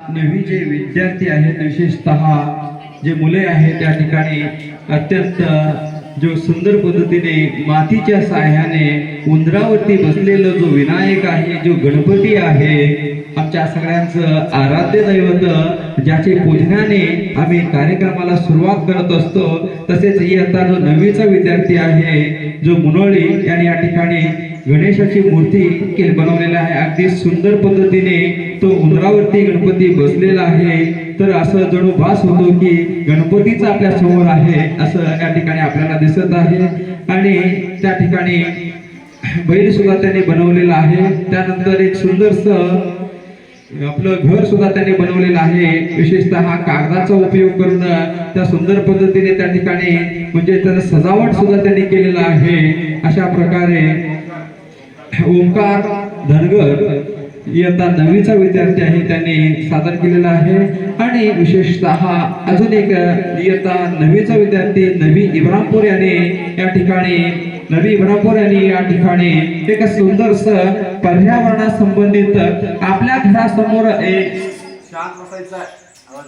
नवी जे विद्यार्थी आहेत विशेषतः जे मुले आहेत त्या ठिकाणी अत्यंत जो सुंदर पद्धतीने मातीच्या साह्याने उंदरावरती बसलेलं जो विनायक आहे जो गणपती आहे आमच्या सगळ्यांचं आराध्य दैवत ज्याचे पूजनाने आम्ही कार्यक्रमाला सुरुवात करत असतो तसेच आता जो नवीचा विद्यार्थी आहे जो मुनोळी यांनी या ठिकाणी गणेशाची मूर्ती बनवलेली आहे. अगदी सुंदर पद्धतीने तो उंदरावरती गणपती बसलेला आहे. तर असं जणू भास होतो की गणपतीच आपल्यासमोर आहे असं या ठिकाणी आपल्याला दिसत आहे. आणि त्या ठिकाणी बैल सुद्धा त्यांनी बनवलेला आहे. त्यानंतर एक सुंदरस आपलं घर सुद्धा त्यांनी बनवलेलं आहे. विशेषतः हा कागदाचा उपयोग करणं त्या सुंदर पद्धतीने त्या ठिकाणी म्हणजे त्याचा सजावट सुद्धा त्यांनी केलेलं आहे. अशा प्रकारे ओंकार धनगर इयत्ता नववीचा विद्यार्थी आहे त्यांनी सादर केलेला आहे. आणि विशेषतः अजून एक इयत्ता नववीचा विद्यार्थी नवी इब्रामपूर याने या ठिकाणी नवी इब्रामपूर यांनी या ठिकाणी एक सुंदरस पर्यावरणासंबंधित आपल्या घरासमोर एक शांत बसायचा आवाज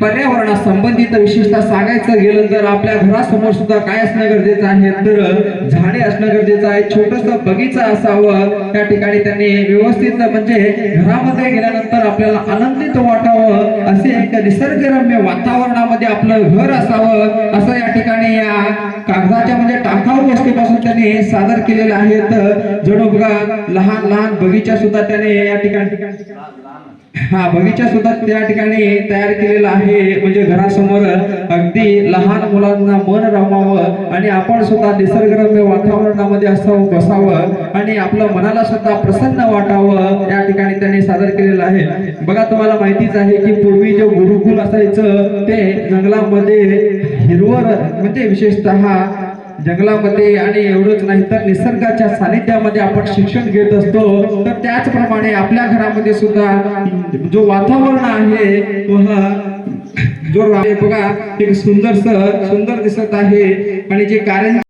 पर्यावरणा संबंधित विशेषतः सांगायचं गेलं तर आपल्या घरासमोर सुद्धा काय असणं गरजेचं आहे? तर झाडे असणं गरजेचं आहे. छोटस बगीचा असावं. त्या ठिकाणी त्यांनी व्यवस्थित म्हणजे घरामध्ये गेल्यानंतर आपल्याला आनंदित वाटावं. असे एक निसर्गरम्य वातावरणामध्ये आपलं घर असावं. असं या ठिकाणी या कागदाच्या म्हणजे टाकावर त्याने सादर केलेले आहे. तर जणू बघा लहान लहान बगीचा सुद्धा त्याने या ठिकाणी हा बगीचा सुद्धा त्या ठिकाणी तयार केलेला आहे. म्हणजे घरासमोर अगदी लहान मुलांना मन रमावं आणि आपण सुद्धा निसर्गरम्य वातावरणामध्ये असावं बसावं आणि आपलं मनाला सुद्धा प्रसन्न वाटावं या ठिकाणी त्यांनी सादर केलेलं आहे. बघा तुम्हाला माहितीच आहे की पूर्वी जे गुरुकुल असायचं ते जंगलामध्ये हिरवळ म्हणजे विशेषतः जंगलामध्ये आणि एवढंच नाही तर निसर्गाच्या सानिध्यामध्ये आपण शिक्षण घेत असतो तर त्याचप्रमाणे आपल्या घरामध्ये सुद्धा जो वातावरण आहे तो हा जो बघा एक सुंदर सुंदर दिसत आहे. आणि जे कारण